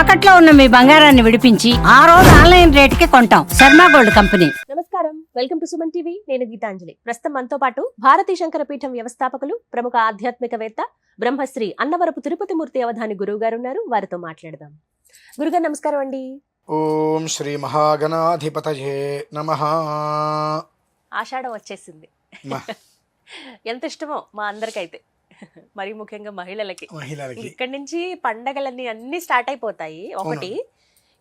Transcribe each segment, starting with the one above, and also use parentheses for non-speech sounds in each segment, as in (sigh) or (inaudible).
తాకట్లో ఉన్న మీ బంగారాన్ని విడిపించి ఆ రోజు ఆన్లైన్ రేటుకి కొంటాం. Sharma gold company. నమస్కారం. Welcome to Suman TV. నేను గీతాంజలి. ప్రస్తుతం మనతో పాటు భారతీ శంకర పీఠం వ్యవస్థాపకులు ప్రముఖ ఆధ్యాత్మికవేత్త బ్రహ్మశ్రీ అన్నవరపు తిరుపతి మూర్తి అవధాని గురువు గారు ఉన్నారు. వారితో మాట్లాడదాం. గురుగారు నమస్కారం అండి. ఓం శ్రీ మహాగణాధిపతయే నమ. ఆషాఢం వచ్చేసింది. (laughs) ఎంత ఇష్టమో మా అందరికైతే. మరి ముఖ్యంగా మహిళలకి. మహిళలకి. ఇక్కడి నుంచి పండగలన్నీ అన్ని స్టార్ట్ అయిపోతాయి. ఒకటి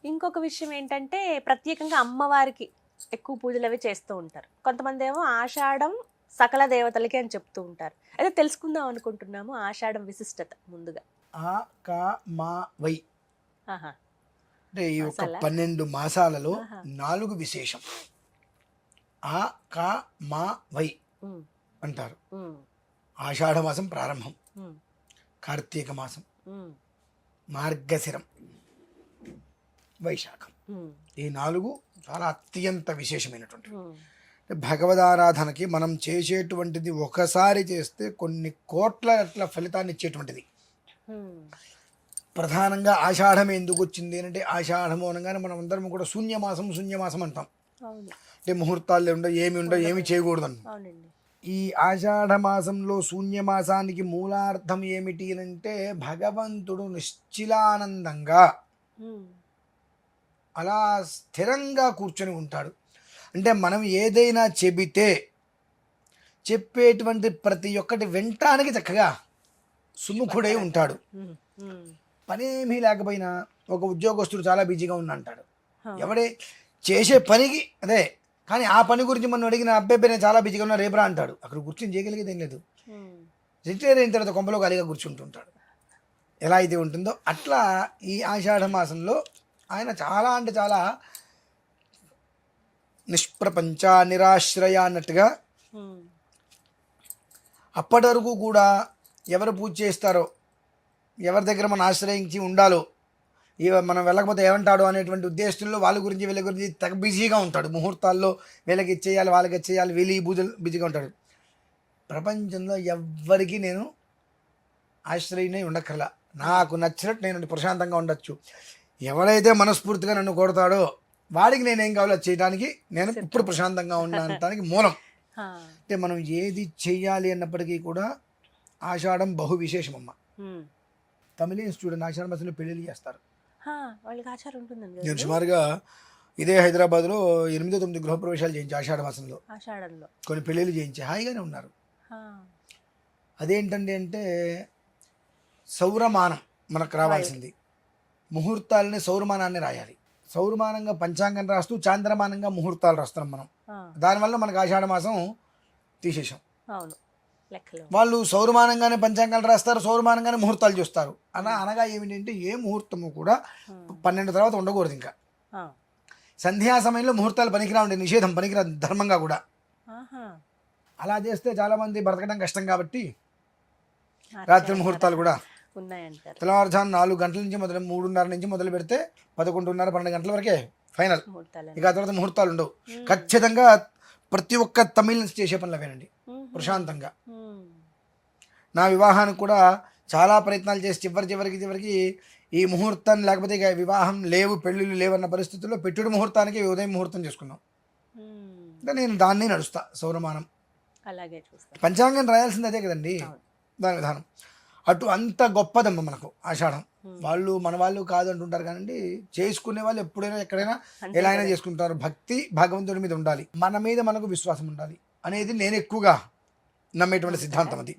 ఇంకొక విషయం ఏంటంటే ప్రత్యేకంగా అమ్మవారికి ఎక్కువ పూజలు అవి చేస్తూ ఉంటారు. కొంతమంది ఏమో ఆషాఢం సకల దేవతలకి అని చెప్తూ ఉంటారు. అయితే తెలుసుకుందాం అనుకుంటున్నాము ఆషాఢం విశిష్టత ముందుగా. ఆ కా మా వై. అంటే ఈ యొక్క? పన్నెండు మాసాలలో. నాలుగు విశేషం. ఆ కా మా వై అంటారు. ఉమ్, ఆషాఢ మాసం ప్రారంభం కార్తీక మాసం మార్గశిరం. వైశాఖం. ఈ నాలుగు చాలా అత్యంత విశేషమైనటువంటి భగవదారాధనకి మనం చేసేటువంటిది ఒకసారి చేస్తే కొన్ని కోట్ల అట్ల ఫలితాన్ని ఇచ్చేటువంటిది. ప్రధానంగా ఆషాఢం ఎందుకు వచ్చింది అంటే ఆషాఢము అనగానే మనం అందరం కూడా శూన్యమాసం శూన్యమాసం అంటాం. అంటే ముహూర్తాలు ఉండవు ఏమి ఉండవు ఏమి చేయకూడదు ఈ ఆషాఢ మాసంలో శూన్యమాసానికి మూలార్థం ఏమిటి అని అంటే భగవంతుడు నిశ్చిలానందంగా అలా స్థిరంగా కూర్చొని ఉంటాడు. అంటే మనం ఏదైనా చెబితే చెప్పేటువంటి ప్రతి ఒక్కటి వింటానికి చక్కగా సుముఖుడై ఉంటాడు. పనేమీ లేకపోయినా ఒక ఉద్యోగస్తుడు చాలా బిజీగా ఉన్నా అంటాడు ఎవడే చేసే పనికి అదే కానీ ఆ పని గురించి మనం అడిగిన అబ్బాయి నేను చాలా బిజీగా ఉన్నా రేపురా అంటాడు. అక్కడ కూర్చొని చేయగలిగేది ఏం లేదు. రిటైర్ అయిన తర్వాత కొంపలో ఖాళీగా కూర్చుంటుంటాడు. ఎలా అయితే ఉంటుందో అట్లా ఈ ఆషాఢ మాసంలో ఆయన చాలా అంటే చాలా నిష్ప్రపంచ నిరాశ్రయ అన్నట్టుగా ఉమ్, అప్పటి వరకు కూడా ఎవరు పూజ చేస్తారో ఎవరి దగ్గర మనం ఆశ్రయించి ఉండాలో మనం వెళ్ళకపోతే ఏమంటాడు అనేటువంటి ఉద్దేశంలో వాళ్ళ గురించి వీళ్ళ గురించి తెగ బిజీగా ఉంటాడు. ముహూర్తాల్లో వీళ్ళకి ఇచ్చేయాలి వాళ్ళకి ఇచ్చేయాలి వీళ్ళు ఈ పూజలు బిజీగా ఉంటాడు. ప్రపంచంలో ఎవ్వరికీ నేను ఆశ్రయనే ఉండక్కర్లా. నాకు నచ్చినట్టు నేను ప్రశాంతంగా ఉండొచ్చు. ఎవరైతే మనస్ఫూర్తిగా నన్ను కొడతాడో వాడికి నేనేం కావాలో చేయడానికి నేను ఇప్పుడు ప్రశాంతంగా ఉండడానికి మూలం. (laughs) అంటే మనం ఏది చెయ్యాలి అన్నప్పటికీ కూడా ఆషాఢం బహు విశేషమమ్మ. తమిళ స్టూడెంట్ ఆషాఢ మాసంలో పెళ్ళిళ్ళు చేస్తారు. వాళ్ళకి ఆచారం ఉంటుందండి నేను? సుమారుగా ఇదే హైదరాబాద్లో ఎనిమిదో తొమ్మిది గృహప్రవేశాలు చేయించి ఆషాఢ మాసంలో. ఆషాఢంలో. కొన్ని పెళ్ళిళ్ళు చేయించి హాయిగానే ఉన్నారు. అదేంటండి అంటే సౌరమానం మనకు రావాల్సింది. ముహూర్తాలని సౌరమానాన్ని రాయాలి. సౌరమానంగా పంచాంగం రాస్తూ చాంద్రమానంగా ముహూర్తాలు రాస్తున్నాం మనం. దానివల్ల మనకు ఆషాఢ మాసం తీసేసాం అవును. వాళ్ళు సౌరమానంగానే పంచాంగాలు రాస్తారు సౌరమానంగానే ముహూర్తాలు చూస్తారు. అలా అనగా ఏమిటంటే ఏ ముహూర్తము కూడా పన్నెండు తర్వాత ఉండకూడదు ఇంకా. సంధ్యా సమయంలో ముహూర్తాలు పనికిరాండి నిషేధం పనికిరా ధర్మంగా కూడా. అలా చేస్తే చాలామంది బ్రతకడం కష్టం కాబట్టి రాత్రి ముహూర్తాలు కూడా తెల్లవారుజాము నాలుగు గంటల నుంచి మొదలు మూడున్నర నుంచి మొదలు పెడితే పదకొండున్నర పన్నెండు గంటల వరకే ఫైనల్. ఇక ఆ తర్వాత ముహూర్తాలు ఉండవు. ఖచ్చితంగా ప్రతి ఒక్క తమిళ్ చేసే పనులు అవేనండి. ప్రశాంతంగా. నా వివాహానికి కూడా చాలా ప్రయత్నాలు చేసి చివరి చివరికి చివరికి ఈ ముహూర్తం లేకపోతే ఇక వివాహం లేవు పెళ్ళిళ్ళు లేవన్న పరిస్థితుల్లో పెట్టుడు ముహూర్తానికి ఉదయం ముహూర్తం చేసుకున్నాం. అంటే నేను దాన్ని నడుస్తా సౌరమానం. అలాగే పంచాంగం రాయాల్సింది అదే కదండి. దాని విధానం. అటు అంత గొప్పదమ్మ మనకు ఆషాఢం. వాళ్ళు మన వాళ్ళు కాదు అంటుంటారు కానీ చేసుకునే వాళ్ళు ఎప్పుడైనా ఎక్కడైనా ఎలా అయినా. చేసుకుంటారు. భక్తి భగవంతుడి మీద ఉండాలి. మన మీద మనకు విశ్వాసం ఉండాలి. అనేది నేను ఎక్కువగా నమ్మేటువంటి సిద్ధాంతం అది.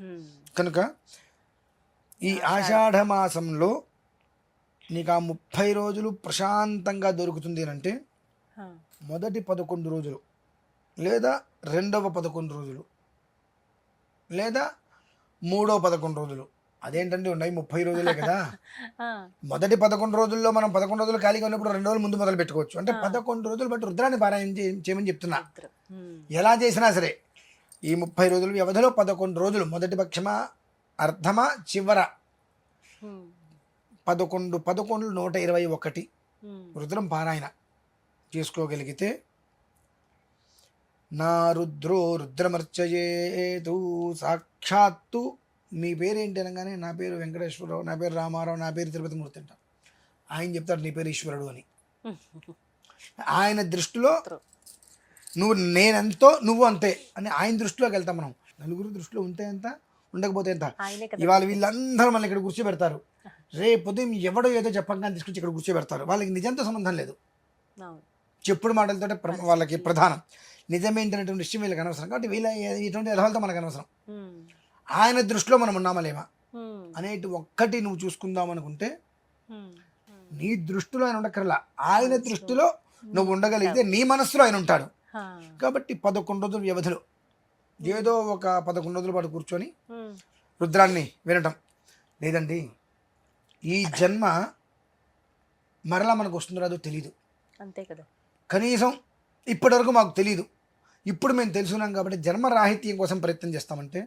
కనుక ఈ ఆషాఢ మాసంలో నీకు ఆ ముప్పై రోజులు ప్రశాంతంగా దొరుకుతుంది అని అంటే మొదటి పదకొండు రోజులు లేదా రెండవ పదకొండు రోజులు లేదా మూడో పదకొండు రోజులు. అదేంటండి ఉన్నాయి ముప్పై రోజులే కదా? (laughs) మొదటి పదకొండు రోజుల్లో మనం పదకొండు రోజులు ఖాళీగా ఉన్నప్పుడు రెండు రోజులు ముందు మొదలు పెట్టుకోవచ్చు అంటే. పదకొండు రోజులు బట్టి రుద్రాన్ని పారాయణ చేయమని చెప్తున్నా. ఎలా చేసినా సరే ఈ ముప్పై రోజులు వ్యవధిలో పదకొండు రోజులు. మొదటి పక్షమా అర్ధమా చివర? పదకొండు పదకొండు నూట ఇరవై ఒకటి. రుద్రం పారాయణ చేసుకోగలిగితే నా రుద్రో రుద్రమర్చయేతు సాక్షాత్తు మీ పేరు ఏంటి అనగానే నా పేరు వెంకటేశ్వరరావు నా పేరు రామారావు నా పేరు తిరుపతి మూర్తి అంటాం. ఆయన చెప్తాడు నీ పేరు ఈశ్వరుడు అని. ఆయన దృష్టిలో. నువ్వు నేనెంతో నువ్వు అంతే అని ఆయన దృష్టిలోకి వెళ్తాం మనం. నలుగురు దృష్టిలో ఉంటే ఎంత ఉండకపోతే ఎంత? ఇవాళ వీళ్ళందరూ మనల్ని ఇక్కడ కూర్చోబెడతారు. రేపు ఉదయం ఎవడో ఏదో చెప్పంగా తీసుకొచ్చి ఇక్కడ కూర్చోబెడతారు. వాళ్ళకి నిజంతో సంబంధం లేదు. చెప్పుడు మాటలతో వాళ్ళకి ప్రధానం. నిజమేంటనేటువంటి విషయం వీళ్ళకి అనవసరం. కాబట్టి వీళ్ళ ఇటువంటి ఎదవాళ్ళతో మనకు అనవసరం. ఆయన దృష్టిలో మనం ఉన్నామా లేమా. అనేటి ఒక్కటి నువ్వు చూసుకుందాం అనుకుంటే. నీ దృష్టిలో ఆయన ఉండక్కర్లా. ఆయన దృష్టిలో. నువ్వు ఉండగలిగితే నీ మనస్సులో ఆయన ఉంటాడు. కాబట్టి పదకొండు రోజుల వ్యవధిలో ఏదో ఒక పదకొండు రోజుల పాటు కూర్చొని. రుద్రాన్ని వినటం. లేదండి ఈ జన్మ మరలా మనకు వస్తుందో రాదో తెలియదు అంతే కదా. కనీసం ఇప్పటివరకు మాకు తెలియదు ఇప్పుడు మేము తెలుసుకున్నాం కాబట్టి జన్మ రాహిత్యం కోసం ప్రయత్నం చేస్తామంటే.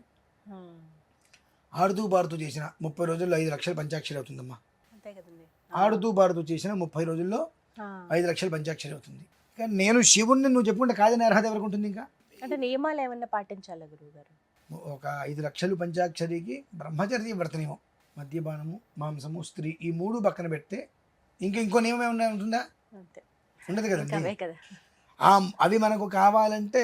ఆడుతూ పాడుతూ చేసిన ముప్పై రోజుల్లో ఐదు లక్షల పంచాక్షరి అవుతుందమ్మా. ఆడుతూ పాడుతూ చేసిన ముప్పై రోజుల్లో. ఐదు లక్షల పంచాక్షరి అవుతుంది. కానీ నేను శివుణ్ణి నువ్వు చెప్పుకుంటే కాదని అర్హత ఎవరికి ఉంటుంది ఇంకా? అంటే నియమాలు ఏమన్నా పాటించాలా గురువు గారు ఒక ఐదు లక్షలు పంచాక్షరికి బ్రహ్మచర్య వ్రతనియమం మద్యపానము మాంసము స్త్రీ ఈ మూడు పక్కన పెడితే ఇంకా ఇంకో నియమం ఏమైనా ఉంటుందా? ఉండదు కదండి. అవే కదా. ఆ అవి మనకు కావాలంటే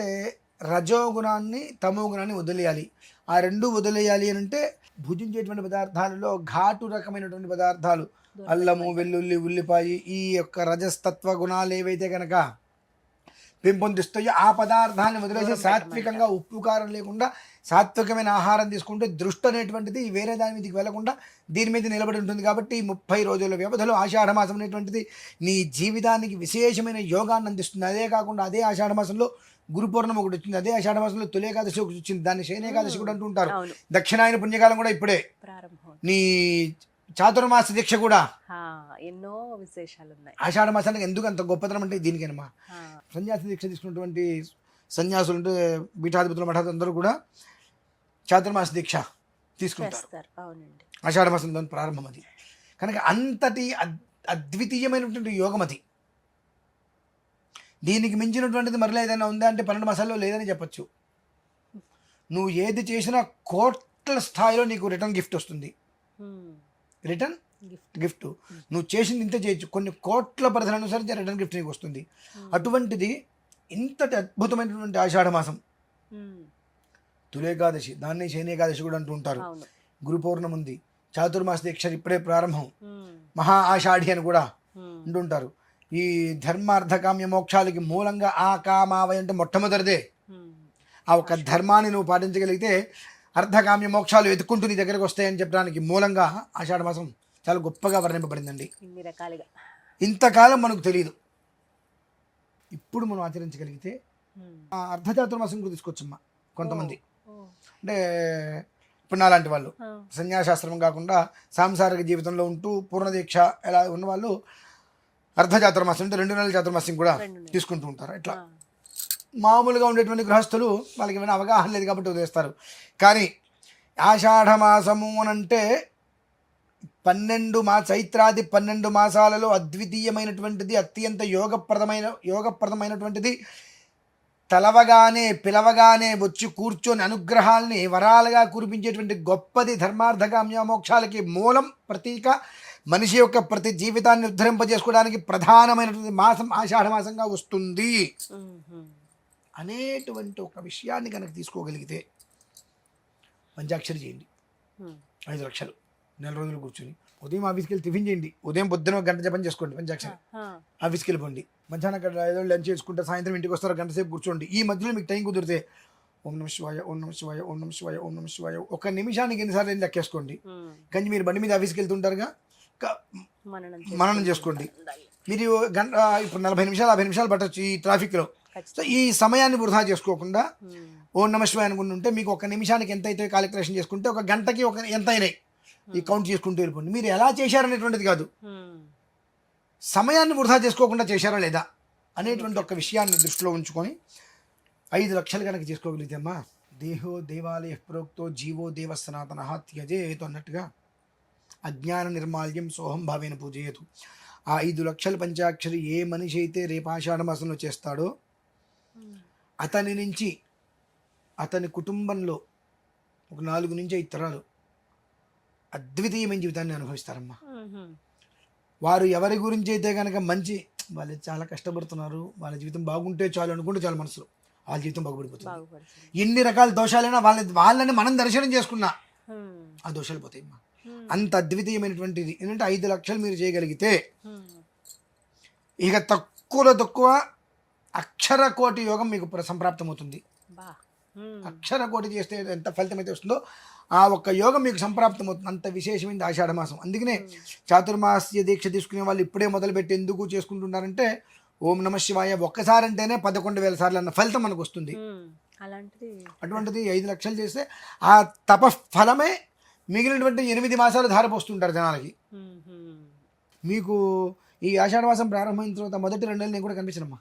రజో గుణాన్ని తమో గుణాన్ని వదిలేయాలి. ఆ రెండు వదిలేయాలి అని అంటే భుజించేటువంటి పదార్థాలలో ఘాటు రకమైనటువంటి పదార్థాలు అల్లము వెల్లుల్లి ఉల్లిపాయ ఈ యొక్క రజస్తత్వ గుణాలు ఏవైతే కనుక పెంపొందిస్తాయో ఆ పదార్థాన్ని వదిలేసి సాత్వికంగా ఉప్పు కారం లేకుండా సాత్వికమైన ఆహారం తీసుకుంటే దృష్టి అనేటువంటిది వేరే దాని మీదకి వెళ్ళకుండా దీని మీద నిలబడి ఉంటుంది కాబట్టి ముప్పై రోజుల వ్యవధిలో ఆషాఢ మాసం అనేటువంటిది నీ జీవితానికి విశేషమైన యోగాన్ని అందిస్తుంది. అదే కాకుండా అదే ఆషాఢ మాసంలో గురు పౌర్ణమి ఒకటి వచ్చింది. అదే ఆషాఢ మాసంలో తొలి ఏకాదశి ఒకటి వచ్చింది. దాన్ని శయన ఏకాదశి కూడా అంటూ ఉంటారు దక్షిణాయన పుణ్యకాలం కూడా ఇప్పుడే. నీ చాతుర్మాస దీక్ష కూడా. ఎన్నో విశేషాలు ఉన్నాయి ఆషాఢ మాసానికి ఎందుకు అంత గొప్పతనం అంటే దీనికేనమ్మా హా, సన్యాసి దీక్ష తీసుకున్నటువంటి సన్యాసులు అంటే పీఠాధిపతులు మఠాధిపతులు అందరూ కూడా చాతుర్మాస దీక్ష తీసుకుంటారు. ఆషాఢ మాసం దాని ప్రారంభం అది. కనుక అంతటి అద్- అద్వితీయమైనటువంటి యోగం అది. దీనికి మించినటువంటిది మరలా ఏదైనా ఉందా అంటే పన్నెండు మాసాల్లో లేదని చెప్పొచ్చు. నువ్వు ఏది చేసినా కోట్ల స్థాయిలో నీకు రిటర్న్ గిఫ్ట్ వస్తుంది. Return gift. నువ్వు చేసింది ఇంత చేయొచ్చు. కొన్ని కోట్ల పరిధిని అనుసరించి రిటర్న్ గిఫ్ట్ నీకు వస్తుంది. అటువంటిది ఇంతటి అద్భుతమైనటువంటి ఆషాఢ మాసం. ఉమ్. తులేకాదశి దాన్ని శయనేకాదశి కూడా అంటూ ఉంటారు. గురు పౌర్ణమి ఉంది. చాతుర్మాస దీక్ష ఇప్పుడే ప్రారంభం. ఉమ్. మహా ఆషాఢి అని కూడా. అంటుంటారు ఈ ధర్మార్థకామ్య మోక్షాలకి మూలంగా ఆ కామావయ అంటే మొట్టమొదటిదే. ఆ ఒక ధర్మాన్ని నువ్వు పాటించగలిగితే అర్ధకామ్య మోక్షాలు వెతుక్కుంటూ నీ దగ్గరకు వస్తాయని చెప్పడానికి మూలంగా ఆషాఢ మాసం చాలా గొప్పగా వర్ణింపబడిందండి ఇన్ని రకాలుగా ఇంతకాలం మనకు తెలియదు ఇప్పుడు మనం ఆచరించగలిగితే అర్ధచాతుర్మాసం కూడా తీసుకొచ్చమ్మా కొంతమంది. అంటే ఇప్పుడు నాలాంటి వాళ్ళు ఆ. సన్యాసాశ్రమం కాకుండా సాంసారిక జీవితంలో ఉంటూ పూర్ణదీక్ష ఎలా ఉన్నవాళ్ళు అర్ధచాతుర్మాసం అంటే రెండు నెలల చాతుర్మాసం కూడా. తీసుకుంటూ ఉంటారు ఇట్లా. మామూలుగా ఉండేటువంటి గృహస్థులు వాళ్ళకి ఏమైనా అవగాహన లేదు కాబట్టి ఉదయిస్తారు కానీ ఆషాఢమాసము అని అంటే పన్నెండు మా చైత్రాది పన్నెండు మాసాలలో అద్వితీయమైనటువంటిది అత్యంత యోగప్రదమైన యోగప్రదమైనటువంటిది. తలవగానే పిలవగానే వచ్చి కూర్చొని అనుగ్రహాల్ని వరాలుగా కురిపించేటువంటి గొప్పది ధర్మార్థకామ్య మోక్షాలకి మూలం ప్రతీక. మనిషి యొక్క ప్రతి జీవితాన్ని ఉద్ధరింపజేసుకోవడానికి ప్రధానమైనటువంటి మాసం ఆషాఢమాసంగా వస్తుంది. అనేటువంటి ఒక విషయాన్ని కనుక తీసుకోగలిగితే పంచాక్షరి చేయండి. ఐదు లక్షలు. నెల రోజులు కూర్చొని. ఉదయం ఆఫీస్కి వెళ్ళి టిఫిన్ చేయండి. ఉదయం పొద్దున ఒక గంట జపం చేసుకోండి పంచాక్షరి. ఆఫీస్కి వెళ్ళిపోండి. మధ్యాహ్నం అక్కడ ఏదో లంచ్ చేసుకుంటే సాయంత్రం ఇంటికి వస్తారు గంట సేపు కూర్చోండి. ఈ మధ్యలో మీకు టైం కుదిరితే ఓం నమ శివాయ ఓం నమ శివాయ ఓం నమ శివాయ ఓం నమ శివాయ ఒక నిమిషానికి ఎన్నిసార్లు వెళ్ళి లెక్కేసుకోండి. కానీ మీరు బండి మీద ఆఫీస్కి వెళ్తుంటారుగా మననం చేసుకోండి. మీరు గంట ఇప్పుడు నలభై నిమిషాలు యాభై నిమిషాలు పట్టచ్చు ఈ ట్రాఫిక్లో. సో. ఈ సమయాన్ని వృధా చేసుకోకుండా ఉమ్. ఓం నమ శివాయ అనుకుంటూ ఉంటే మీకు ఒక నిమిషానికి ఎంత అయితే కాలిక్యులేషన్ చేసుకుంటే ఒక గంటకి ఒక ఎంత అయినాయి ఈ కౌంట్ చేసుకుంటూ వెళ్ళిపోండి మీరు ఎలా చేశారనేటువంటిది కాదు ఉమ్. సమయాన్ని వృధా చేసుకోకుండా చేశారా లేదా అనేటువంటి ఒక విషయాన్ని దృష్టిలో ఉంచుకొని ఐదు లక్షలు కనుక చేసుకోగలిగితే అమ్మా దేహో దేవాలయ ప్రోక్తో జీవో దేవ సనాతన త్యజేతు అన్నట్టుగా అజ్ఞాన నిర్మాల్యం సోహం భావేన పూజయతు ఆ ఐదు లక్షల పంచాక్షరి ఏ మనిషి అయితే రేపు ఆషాఢ మాసంలో చేస్తాడో. అతని నుంచి అతని కుటుంబంలో ఒక నాలుగు నుంచి ఐదు తరాలు అద్వితీయమైన జీవితాన్ని అనుభవిస్తారమ్మా. వారు ఎవరి గురించి అయితే కనుక మంచి వాళ్ళు చాలా కష్టపడుతున్నారు వాళ్ళ జీవితం బాగుంటే చాలు అనుకుంటే చాలు మనసులో వాళ్ళ జీవితం బాగుపడిపోతుంది ఎన్ని రకాల దోషాలైనా వాళ్ళ వాళ్ళని మనం దర్శనం చేసుకున్నా. ఆ దోషాలు పోతాయి అమ్మా. అంత అద్వితీయమైనటువంటిది ఏంటంటే ఐదు లక్షలు మీరు చేయగలిగితే. ఇక తక్కువలో తక్కువ అక్షర కోటి యోగం మీకు ప్ర- సంప్రాప్తమవుతుంది. అక్షర కోటి చేస్తే ఎంత ఫలితం అయితే వస్తుందో ఆ ఒక్క యోగం మీకు సంప్రాప్తమవుతుంది. అంత విశేషమైనది ఆషాఢ మాసం. అందుకనే చాతుర్మాస్య దీక్ష తీసుకునే వాళ్ళు ఇప్పుడే మొదలుపెట్టి ఎందుకు చేసుకుంటున్నారంటే ఓం నమ శివాయ ఒక్కసారి అంటేనే పదకొండు వేల సార్లు అన్న ఫలితం మనకు వస్తుంది. అటువంటిది ఐదు లక్షలు చేస్తే ఆ తప ఫలమే మిగిలినటువంటి ఎనిమిది మాసాలు ధారపోస్తుంటారు జనాలకి. మీకు ఈ ఆషాఢ మాసం ప్రారంభమైన తర్వాత మొదటి రెండు నెలలు నేను కూడా కనిపించనమ్మా.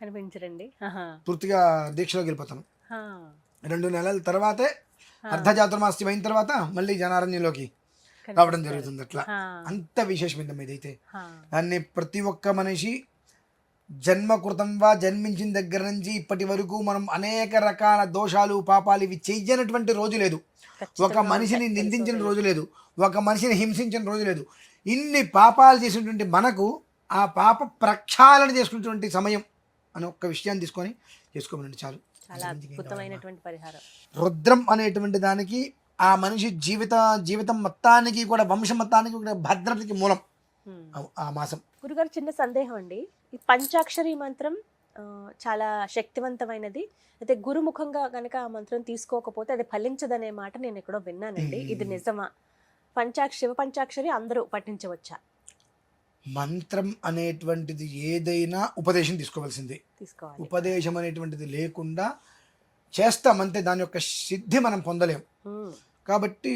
కనిపించరండి. పూర్తిగా దీక్షలోకి వెళ్ళిపోతాను హా. రెండు నెలల తర్వాతే అర్ధజాతమాస్యం అయిన తర్వాత మళ్ళీ జనారణ్యంలోకి రావడం జరుగుతుంది అట్లా. అంత విశేషమైందమ్మా ఇదైతే. దాన్ని ప్రతి ఒక్క మనిషి జన్మకృతంగా జన్మించిన దగ్గర నుంచి ఇప్పటి వరకు మనం అనేక రకాల దోషాలు పాపాలు ఇవి చెయ్యనటువంటి రోజు లేదు ఒక మనిషిని. నిందించిన. రోజు లేదు ఒక మనిషిని హింసించిన రోజు లేదు ఇన్ని పాపాలు చేసినటువంటి మనకు ఆ పాప ప్రక్షాళన చేసుకున్నటువంటి సమయం అని ఒక్క విషయాన్ని తీసుకొని చేసుకోమనండి చాలు. అద్భుతమైనటువంటి పరిహారం. రుద్రం అనేటువంటి దానికి ఆ మనిషి జీవిత జీవితం మొత్తానికి కూడా వంశ మొత్తానికి కూడా భద్రతకి మూలం. ఆ- మాసం. గురుగారు చిన్న సందేహం అండి. ఈ పంచాక్షరి మంత్రం చాలా శక్తివంతమైనది. అయితే గురుముఖంగా కనుక ఆ మంత్రం తీసుకోకపోతే అది ఫలించదనే మాట నేను ఎక్కడో విన్నానండి. ఇది నిజమా? పంచాక్ష శివ పంచాక్షరి అందరూ పఠించవచ్చా? మంత్రం అనేటువంటిది ఏదైనా ఉపదేశం తీసుకోవాల్సిందే. తీసుకోవాలి. ఉపదేశం అనేటువంటిది లేకుండా చేస్తామంతే దాని యొక్క సిద్ధి మనం పొందలేం. కాబట్టి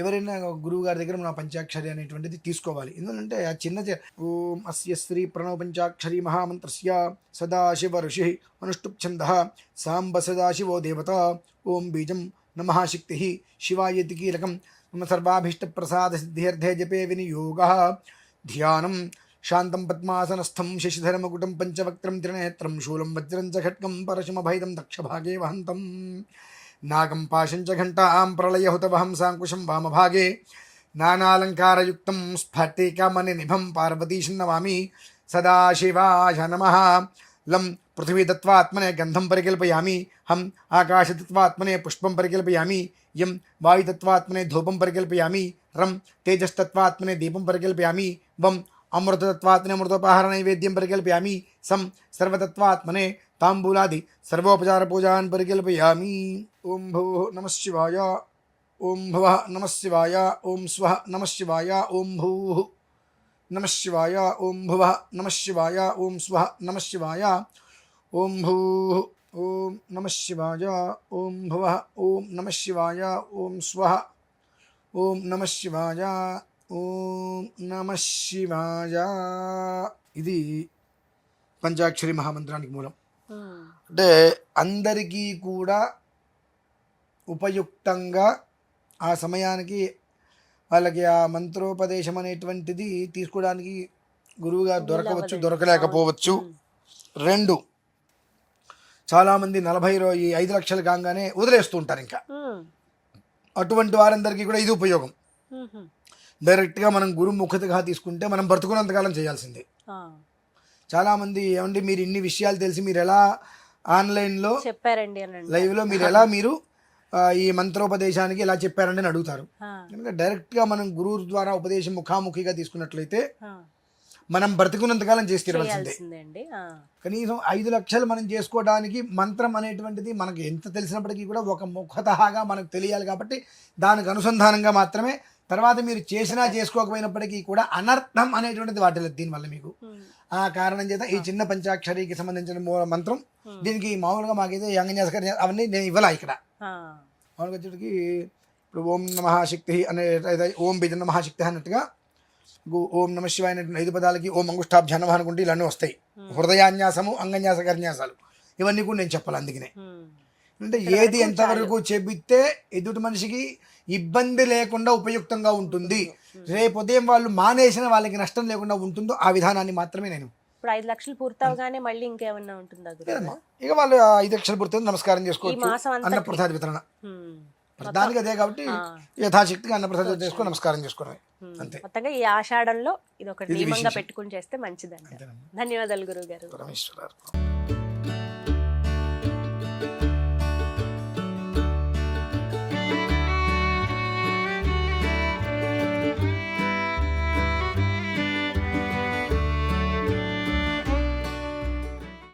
ఎవరైనా గురువు గారి దగ్గర మన పంచాక్షరి అనేటువంటిది తీసుకోవాలి. ఎందుకంటే ఆ చిన్న ఓం అస్య శ్రీ ప్రణవ పంచాక్షరి మహామంత్రస్య సదాశివ ఋషి అనుష్టుప్ ఛంద సాంబ సదాశివో దేవత ఓం బీజం నమ శక్తి శివాయతి కీలకం. మమ సర్వాభీష్ట ప్రసాద సిద్ధ్యర్థే జపే వినియోగ ధ్యానం శాంతం పద్మాసనస్థం శశిధరమకుటం పంచవక్త్రం త్రినేత్రం శూలం వజ్రం చ ఘట్కం పరశుమభైదం దక్షభాగే వహంతం నాగం పాశం చ ఘంటాం ప్రళయహుతవహం సాంకుశం వామభాగే నానాలంకారయుక్తం స్ఫటికమని నిభం పార్వతీశం నమామి సదాశివాయ నమ లం పృథివీతత్వాత్మనే గంధం పరికల్పయామి హం ఆకాశతత్వాత్మనే పుష్పం పరికల్పయామి యం వాయుతత్వాత్మనే ధూపం పరికల్పయామి రం తేజస్తత్వాత్మనే దీపం పరికల్పయామి వం అమృతతత్వాత్మనే అమృతోపహార నైవేద్యం పరికల్పయామి సం సర్వతత్వాత్మనే తాంబూలాది సర్వోపచార పూజాన్ పరికల్పయామి ఓం భూ నమ శివాయ ఓం భువ నమ శివాయ ఓం స్వ నమ శివాయ ఓం భూ నమ శివాయ ఓం భువ నమ శివాయ ఓం స్వ నమ శివాయ ఓం భూ ఓం నమ శివాయ ఓం భువ ఓం నమ శివాయ ఓం స్వ ఓం నమ శివాయ ఓం నమ శివాయ ఇది పంచాక్షరి మహామంత్రానికి మూలం. అంటే అందరికీ కూడా ఉపయుక్తంగా ఆ సమయానికి వాళ్ళకి ఆ మంత్రోపదేశం అనేటువంటిది తీసుకోవడానికి గురువుగారు దొరకవచ్చు. దొరకలేకపోవచ్చు. రెండు చాలామంది నలభై ఈ ఐదు లక్షలు కాగానే వదిలేస్తూ ఉంటారు ఇంకా. అటువంటి వారందరికీ కూడా ఇది ఉపయోగం. డైరెక్ట్గా మనం గురుముఖతగా తీసుకుంటే మనం బ్రతుకున్నంతకాలం చేయాల్సిందే. చాలామంది ఏమంటే మీరు ఇన్ని విషయాలు తెలిసి మీరు ఎలా ఆన్లైన్లో చెప్పారండి. లైవ్లో మీరు ఎలా మీరు ఈ మంత్రోపదేశానికి ఎలా చెప్పారంటే అని అడుగుతారు డైరెక్ట్గా మనం గురువు ద్వారా ఉపదేశం ముఖాముఖిగా తీసుకున్నట్లయితే. మనం బ్రతికున్నంతకాలం చేసి తీరవలసిందే. కనీసం ఐదు లక్షలు మనం చేసుకోవడానికి మంత్రం అనేటువంటిది మనకు ఎంత తెలిసినప్పటికీ కూడా ఒక ముఖతహాగా మనకు తెలియాలి కాబట్టి దానికి అనుసంధానంగా మాత్రమే తర్వాత మీరు చేసినా చేసుకోకపోయినప్పటికీ కూడా అనర్థం అనేటువంటిది వాటిల్లదు దీనివల్ల మీకు. ఆ కారణం చేత ఈ చిన్న పంచాక్షరికి సంబంధించిన మూల మంత్రం. దీనికి మామూలుగా మాకైతే యంగన్యాసకర్ అవన్నీ నేను ఇవ్వాల ఇక్కడ. మామూలుగా ఇప్పుడు ఓం నమ శక్తి అనే ఓం బిజ నమ శక్తి అన్నట్టుగా ఓం నమ శివాయ ఐదు పదాలకి ఓం అంగుష్టాభ్య నమః అనుకుంటే ఇలాన్నీ వస్తాయి. హృదయాన్యాసము అంగన్యాస కర్న్యాసాలు ఇవన్నీ కూడా నేను చెప్పాలి అందుకనే. అంటే ఏది వరకు ఎంతవరకు చెబితే ఎదుటి మనిషికి ఇబ్బంది లేకుండా ఉపయుక్తంగా ఉంటుంది. రేపు ఉదయం వాళ్ళు మానేసిన వాళ్ళకి నష్టం లేకుండా ఉంటుందో ఆ విధానాన్ని మాత్రమే నేను. ఇప్పుడు ఐదు లక్షలు పూర్తవగానే మళ్ళీ ఇంకేమన్నా ఉంటుందా. ఇక వాళ్ళు ఐదు లక్షలు పూర్తి నమస్కారం చేసుకోవచ్చు అన్న ప్రసాద వితరణ. దానికి అదే కాబట్టి. యథాశక్తిగా అన్నప్రసాదం చేసుకొని నమస్కారం చేసుకోవడమే ఉమ్. అంతే మొత్తంగా ఈ ఆషాఢంలో ఇది ఒక నియమంగా. పెట్టుకుని చేస్తే అంతేనమ్మా. ధన్యవాదాలు గురువు గారు పరమేశ్వరారు